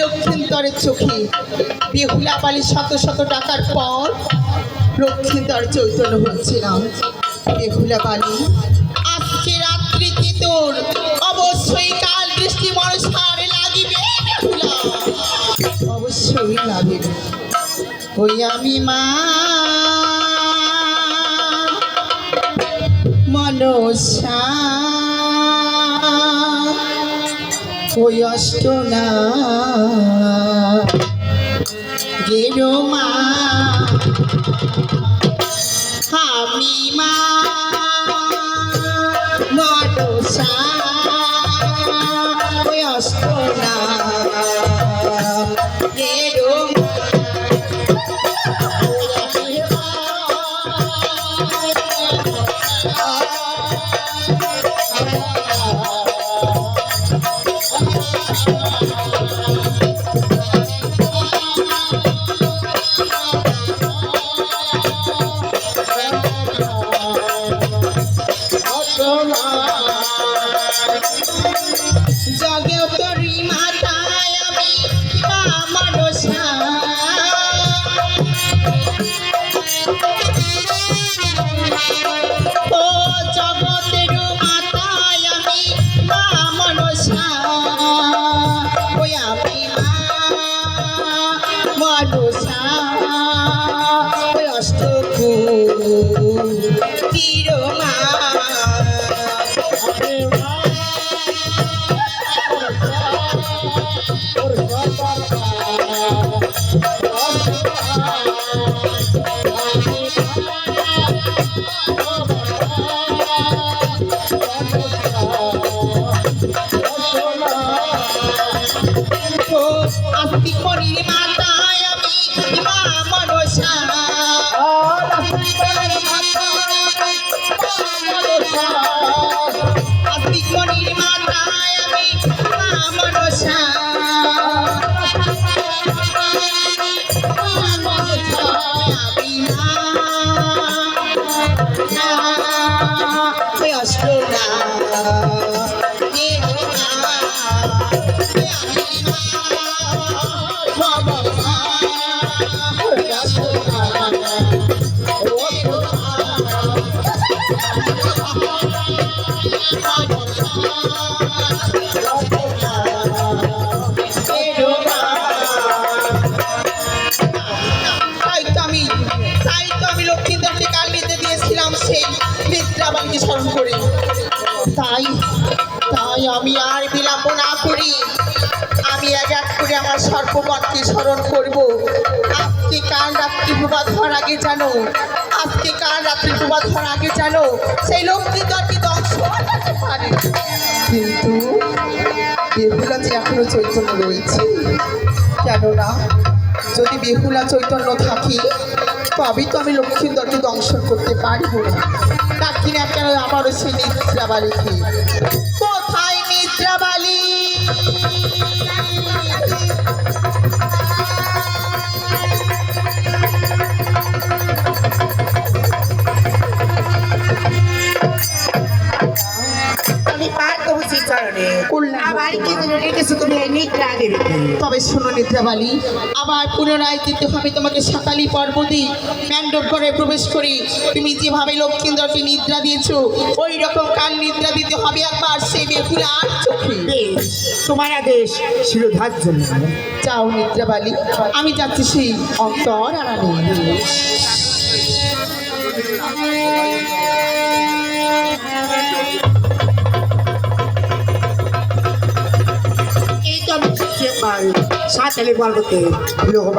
লক্ষ্মীন্দরের চোখে বেহুলা বালি শত শত টাকার পর লক্ষ্মীন্দর চৈতন্য হচ্ছে না বেহুলা বালি ওই আমি মা। মনসা। ওই অষ্টনা। মা। জগে তরি মাতায় আমি মা ও জগতের মাতায় আমি মা মনসা। ওই আমি মা মনসা। ওই অষ্টকু তীর 我的妈！নিদ্রাবানকে স্মরণ করে। তাই তাই আমি আর বিলম্ব না করি। আমি এক এক করে আমার সর্বগণকে স্মরণ করব। আজকে কাল রাত্রি প্রভাত হওয়ার আগে জানো, আজকে কাল রাত্রি প্রভাত হওয়ার আগে জানো, সেই লক্ষ্মীদেরকে ধ্বংস হতে পারে। কিন্তু বেহুলা যে এখনও চৈতন্য রয়েছে, কেননা যদি বেহুলা চৈতন্য থাকি, তবেই তো আমি লক্ষ্মীর লক্ষ্মীন্দরকে দংশন করতে পারব না। ডাকি না কেন আমারও সে নিদ্রাবালিকে কোথায় রেখেছো তুমি এই নিদ্রা তবে শোনো নিদ্রাবালি আবার পুনরায় যেতে হবে তোমাকে সাতালি পর্বতে ম্যান্ডব ঘরে প্রবেশ করি। তুমি যেভাবে লক্ষ্মীন্দরকে নিদ্রা দিয়েছ ওই রকম কাল নিদ্রা দিতে হবে একবার? আর চোখে। তোমার আদেশ শিরোধার্য নয়। যাও নিদ্রাবালি আমি যাচ্ছি সেই অন্তর তো আমি সাতালি পর্বতে লোক